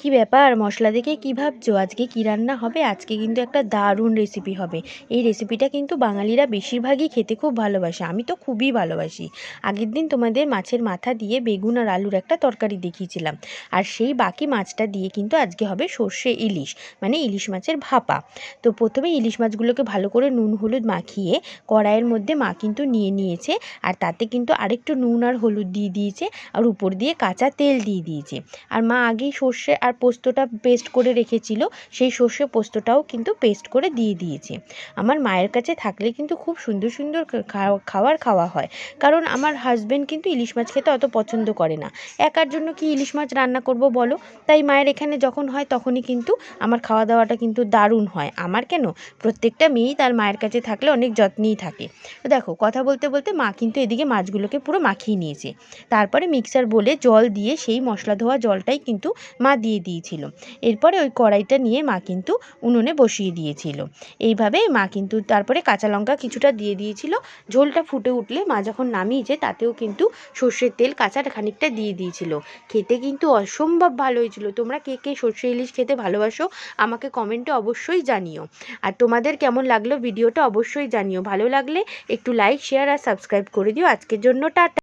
কি ব্যাপার? মশলা দেখে কী ভাবছ? আজকে কী রান্না হবে? আজকে কিন্তু একটা দারুণ রেসিপি হবে। এই রেসিপিটা কিন্তু বাঙালিরা বেশিরভাগই খেতে খুব ভালোবাসে। আমি তো খুবই ভালোবাসি। আগের দিন তোমাদের মাছের মাথা দিয়ে বেগুন আর আলুর একটা তরকারি দেখিয়েছিলাম। আর সেই বাকি মাছটা দিয়ে কিন্তু আজকে হবে সর্ষে ইলিশ মানে ইলিশ মাছের ভাপা। তো প্রথমে ইলিশ মাছগুলোকে ভালো করে নুন, হলুদ মাখিয়ে কড়াইয়ের মধ্যে মা কিন্তু নিয়ে নিয়েছে। আর তাতে কিন্তু আরেকটু নুন আর হলুদ দিয়ে দিয়েছে। আর উপর দিয়ে কাঁচা তেল দিয়ে দিয়েছে। আর মা আগেই সর্ষে আর পোস্তটা পেস্ট করে রেখেছিল, সেই সর্ষে পোস্তটাও কিন্তু পেস্ট করে দিয়ে দিয়েছে। আমার মায়ের কাছে থাকলে কিন্তু খুব সুন্দর সুন্দর খা- খাবার খাওয়া হয়। কারণ আমার হাজবেন্ড কিন্তু ইলিশ মাছ খেতে অত পছন্দ করে না। একার জন্য কি ইলিশ মাছ রান্না করব বলো? তাই মায়ের এখানে যখন হয় তখনই কিন্তু আমার খাওয়া দাওয়াটা কিন্তু দারুণ হয়। আমার কেন? প্রত্যেকটা মেয়েই তার মায়ের কাছে থাকলে অনেক যত্নেই থাকে। তো দেখো, কথা বলতে বলতে মা কিন্তু এদিকে মাছগুলোকে পুরো মাখিয়ে নিয়েছে। তারপরে মিক্সার বলে জল দিয়ে সেই মশলা ধোয়া জলটাই কিন্তু মা দিয়ে দিয়েছিল। এরপরে ওই কড়াইটা নিয়ে মা কিন্তু উনুনে বসিয়ে দিয়েছিল। এইভাবে মা কিন্তু তারপরে কাঁচা লঙ্কা কিছুটা দিয়ে দিয়েছিল। ঝোলটা ফুটে উঠলে মা যখন নামিয়েছে তাতেও কিন্তু সর্ষের তেল কাঁচা খানিকটা দিয়ে দিয়েছিল। খেতে কিন্তু অসম্ভব ভালো হয়েছিল। তোমরা কে কে সর্ষে ইলিশ খেতে ভালোবাসো আমাকে কমেন্টে অবশ্যই জানিও। আর তোমাদের কেমন লাগল ভিডিওটা অবশ্যই জানিও। ভালো লাগলে একটু লাইক শেয়ার আর সাবস্ক্রাইব করে দিও। আজকের জন্য টাটা।